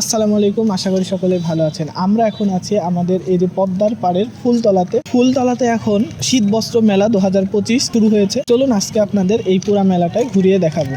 আসসালামু আলাইকুম, আশা করি সকলে ভালো আছেন। আমরা এখন আছি আমাদের এই যে পদ্মার পাড়ের ফুলতলাতে। ফুলতলাতে এখন শীত বস্ত্র মেলা দু হাজার পঁচিশ শুরু হয়েছে। চলুন আজকে আপনাদের এই পুরা মেলাটায় ঘুরিয়ে দেখাবো।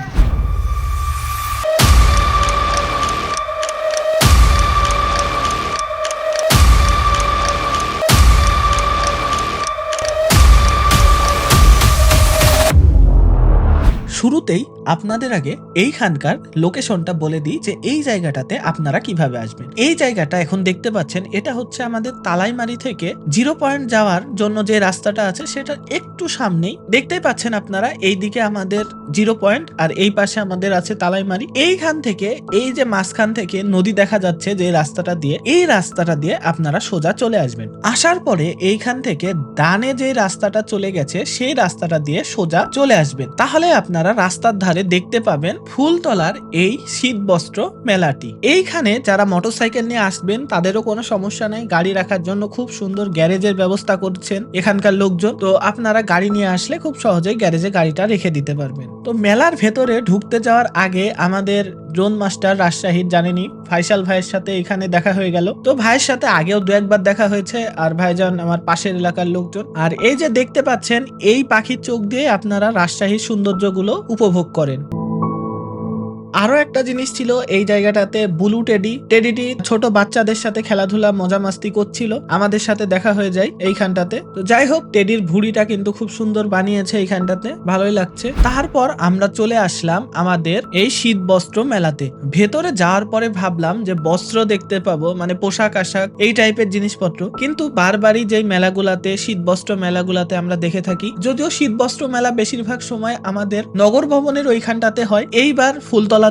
শুরুতেই আপনাদের আগে এইখানকার লোকেশনটা বলে দিই যে এই জায়গাটাতে আপনারা কীভাবে আসবেন। এই জায়গাটা এখন দেখতে পাচ্ছেন, এটা হচ্ছে আমাদের তালাইমারি থেকে জিরো পয়েন্ট যাওয়ার জন্য যে রাস্তাটা আছে, সেটা একটু সামনেই। দেখতেই পাচ্ছেন আপনারা এই দিকে আমাদের জিরো পয়েন্ট আর এই পাশে আমাদের আছে তালাইমারি। এইখান থেকে, এই যে মাঝখান থেকে নদী দেখা যাচ্ছে যে রাস্তাটা দিয়ে, এই রাস্তাটা দিয়ে আপনারা সোজা চলে আসবেন। আসার পরে এইখান থেকে ডানে যে রাস্তাটা চলে গেছে, সেই রাস্তাটা দিয়ে সোজা চলে আসবেন। তাহলে আপনারা রাস্তার ধারে দেখতে পাবেন ফুলতলার এই শীত বস্ত্র মেলাটি। এইখানে যারা মোটরসাইকেল নিয়ে আসবেন, তাদেরও কোনো সমস্যা নেই। গাড়ি রাখার জন্য খুব সুন্দর গ্যারেজের ব্যবস্থা করছেন এখানকার লোকজন। তো আপনারা গাড়ি নিয়ে আসলে খুব সহজেই গ্যারেজে গাড়িটা রেখে দিতে পারবেন। তো মেলার ভেতরে ঢুকতে যাওয়ার আগে আমাদের ড্রোন মাস্টার রাজশাহীর জানেনি। ফাইসাল ভাইয়ের সাথে এখানে দেখা হয়ে গেল। তো ভাইয়ের সাথে আগেও দু একবার দেখা হয়েছে, আর ভাইজান আমার পাশের এলাকার লোকজন। আর এই যে দেখতে পাচ্ছেন, এই পাখির চোখ দিয়ে আপনারা রাজশাহীর সৌন্দর্যগুলো উপভোগ করেন। আরও একটা জিনিস ছিল, এই জায়গাটাতে বুলু টেডি। টেডিটি ছোট বাচ্চাদের সাথে খেলাধুলা মজা মাস্তি করছিল। আমাদের সাথে দেখা হয়ে যায় এইখানটাতে। তো যাই হোক, টেডির ভুড়িটা কিন্তু খুব সুন্দর বানিয়েছে এইখানটাতে। ভালোই লাগছে। তারপর আমরা চলে আসলাম আমাদের এই শীত বস্ত্র মেলাতে। ভেতরে যাওয়ার পরে ভাবলাম যে বস্ত্র দেখতে পাবো মানে পোশাক আশাক, এই টাইপের জিনিসপত্র। কিন্তু বারবারই যেই মেলাগুলাতে, শীত বস্ত্র মেলাগুলাতে আমরা দেখে থাকি, যদিও শীত বস্ত্র মেলা বেশিরভাগ সময় আমাদের নগর ভবনের ওইখানটাতে হয়। এইবার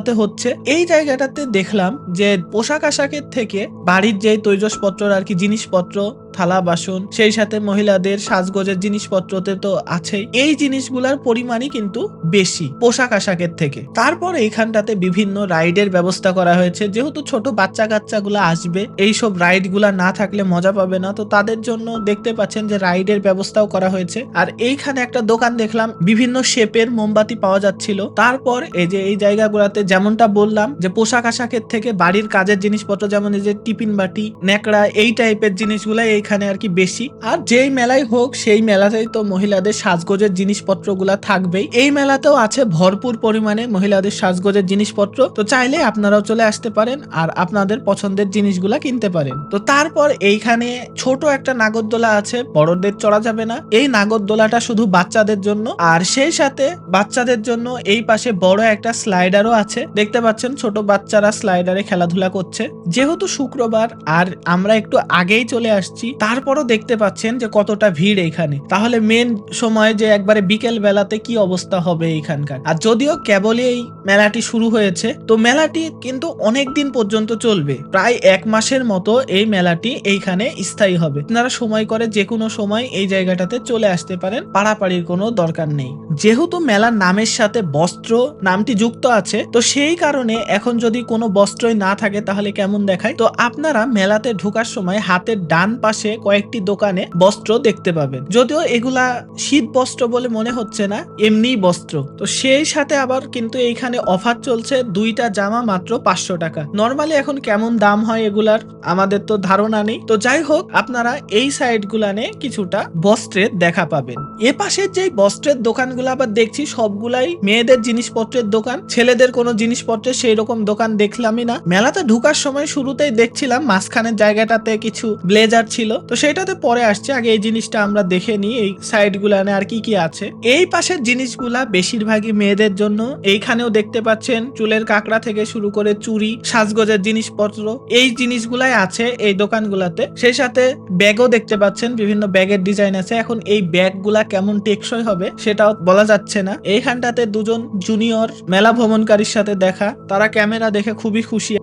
ফুলতলাতে হচ্ছে। এই জায়গাটাতে দেখলাম যে পোশাক আশাকের থেকে বাড়ির যে তৈজসপত্র আর কি জিনিসপত্র থালা, বাসন, সেই সাথে মহিলাদের সাজগোজের জিনিসপত্রতে তো আছেই। এই জিনিসগুলার পরিমাণই কিন্তু বেশি পোশাক আশাকের থেকে। তারপর এইখানটাতে বিভিন্ন রাইডের ব্যবস্থা করা হয়েছে। যেহেতু ছোট বাচ্চা কাচ্চাগুলো আসবে, এইসব রাইডগুলা না থাকলে মজা পাবে না। তো তাদের জন্য দেখতে পাচ্ছেন যে রাইডের ব্যবস্থাও করা হয়েছে। আর এইখানে একটা দোকান দেখলাম, বিভিন্ন শেপের মোমবাতি পাওয়া যাচ্ছিল। তারপর এই যে এই জায়গাগুলোতে যেমনটা বললাম যে পোশাক আশাকের থেকে বাড়ির কাজের জিনিসপত্র, যেমন এই যে টিফিন বাটি, ন্যাকড়া, এই টাইপের জিনিসগুলো এইখানে আর কি বেশি। আর যেই মেলাই হোক, সেই মেলাতেই তো মহিলাদের সাজগোজের জিনিসপত্রগুলা থাকবেই। এই মেলাতেও আছে ভরপুর পরিমাণে মহিলাদের সাজগোজের জিনিসপত্র। তো চাইলে আপনারাও চলে আসতে পারেন আর আপনাদের পছন্দের জিনিসগুলা কিনতে পারেন। তো তারপর এইখানে ছোট একটা নাগরদোলা আছে, বড়দের চড়া যাবে না। এই নাগরদোলাটা শুধু বাচ্চাদের জন্য। আর সেই সাথে বাচ্চাদের জন্য এই পাশে বড় একটা স্লাইডারও আছে। দেখতে পাচ্ছেন ছোট বাচ্চারা স্লাইডারে খেলাধুলা করছে। যেহেতু শুক্রবার, আর আমরা একটু আগেই চলে আসছি তারপরও দেখতে পাচ্ছেন যে কতটা ভিড় এখানে। তাহলে মেন সময় যে একবারে বিকেল বেলাতে কি অবস্থা হবে এইখানকার আর যদিও কেবলই এই মেলাটি শুরু হয়েছে, তো মেলাটি কিন্তু অনেক দিন পর্যন্ত চলবে। প্রায় এক মাসের মতো এই মেলাটি এইখানে স্থায়ী হবে। আপনারা সময় করে যে কোনো সময় এই জায়গাটাতে চলে আসতে পারেন পাড়াপাড়ির কোনো দরকার নেই। যেহেতু মেলার নামের সাথে বস্ত্র নামটি যুক্ত আছে, তো সেই কারণে এখন যদি কোনো বস্ত্রই না থাকে তাহলে কেমন দেখায়? তো আপনারা মেলাতে ঢোকার সময় হাতের ডান পাশে কয়েকটি দোকানে বস্ত্র দেখতে পাবেন। যদিও এগুলা শীত বস্ত্র বলে মনে হচ্ছে না এমনি বস্ত্র। তো সেই সাথে আবার কিন্তু এইখানে অফার চলছে, দুইটা জামা মাত্র পাঁচশো টাকা। নর্মালি এখন কেমন দাম হয় এগুলার, আমাদের তো ধারণা নেই। তো যাই হোক, আপনারা এই সাইড গুলানে কিছুটা বস্ত্রের দেখা পাবেন। এ পাশের যে বস্ত্রের দোকানগুলো আবার দেখছি, সবগুলাই মেয়েদের জিনিসপত্রের দোকান। ছেলেদের কোনো জিনিসপত্রের সেই রকম দোকান দেখলামই না। মেলাতে ঢুকার সময় শুরুতেই দেখছিলাম, মাঝখানের জায়গাটাতে কিছু ব্লেজার ছিল। তো সেটাতে পরে আসছে। আগে এই জিনিসটা আমরা দেখে নিই, এই সাইড গুলানে আর কি কি আছে। এই পাশের জিনিসগুলা বেশিরভাগই মেয়েদের জন্য। এইখানেও দেখতে পাচ্ছেন, চুলের কাকড়া থেকে শুরু করে চুড়ি, সাজগোজের জিনিসপত্র, এই জিনিসগুলাই আছে এই দোকানগুলাতে। সেই সাথে ব্যাগও দেখতে পাচ্ছেন, বিভিন্ন ব্যাগের ডিজাইন আছে। এখন এই ব্যাগগুলা কেমন টেকসই হবে সেটাও বলা যাচ্ছে না। এইখানটাতে দুজন জুনিয়র মেলা ভ্রমণকারীর সাথে দেখা। তারা ক্যামেরা দেখে খুবই খুশি।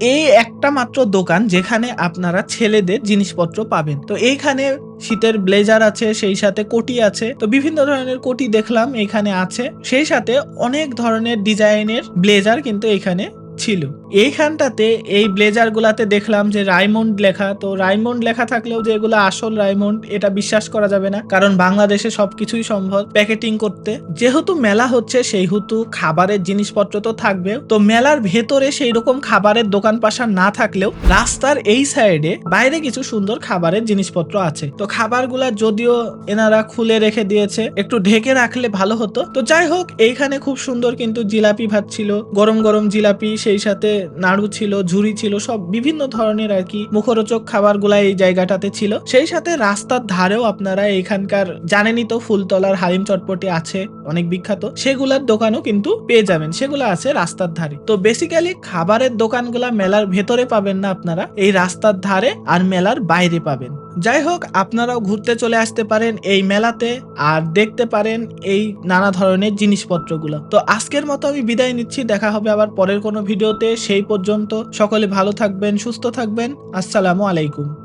এই একটা মাত্র দোকান যেখানে আপনারা ছেলেদের জিনিসপত্র পাবেন। তো এইখানে শীতের ব্লেজার আছে, সেই সাথে কোটি আছে। তো বিভিন্ন ধরনের কোটি দেখলাম এখানে আছে। সেই সাথে অনেক ধরনের ডিজাইনের ব্লেজার কিন্তু এখানে ছিল। এইখানটাতে এই ব্লেজার গুলাতে দেখলাম যে রাইমন্ড লেখা। তো রাইমন্ড লেখা থাকলেও যে এগুলো আসল রাইমন্ড, এটা বিশ্বাস করা যাবে না। কারণ বাংলাদেশে সবকিছুই সম্ভব প্যাকেটিং করতে। যেহেতু মেলা হচ্ছে, সেইহেতু খাবারের জিনিসপত্র তো থাকবে। তো মেলার ভেতরে সেই রকম খাবারের দোকান পাশা না থাকলেও রাস্তার এই সাইডে বাইরে কিছু সুন্দর খাবারের জিনিসপত্র আছে। তো খাবারগুলা যদিও এনারা খুলে রেখে দিয়েছে, একটু ঢেকে রাখলে ভালো হতো। তো যাই হোক, এইখানে খুব সুন্দর কিন্তু জিলাপি ভাত ছিল। গরম গরম জিলাপি সেই সাথে নাড়ু ছিল ঝুড়ি ছিল, সব বিভিন্ন ধরনের আর কি মুখরোচক খাবারগুলা এই জায়গাটাতে ছিল। সেই সাথে রাস্তার ধারেও আপনারা এখানকার জানেনই তো ফুলতলার হালিম চটপটি আছে, অনেক বিখ্যাত। সেগুলার দোকানও কিন্তু পেয়ে যাবেন, সেগুলো আছে রাস্তার ধারে। তো বেসিক্যালি খাবারের দোকানগুলা মেলার ভেতরে পাবেন না আপনারা, এই রাস্তার ধারে আর মেলার বাইরে পাবেন। যাই হোক আপনারাও ঘুরতে চলে আসতে পারেন এই মেলাতে আর দেখতে পারেন এই নানা ধরনের জিনিসপত্রগুলো। তো আজকের মতো আমি বিদায় নিচ্ছি, দেখা হবে আবার পরের কোনো ভিডিওতে। সেই পর্যন্ত সকলে ভালো থাকবেন, সুস্থ থাকবেন। আসসালামু আলাইকুম।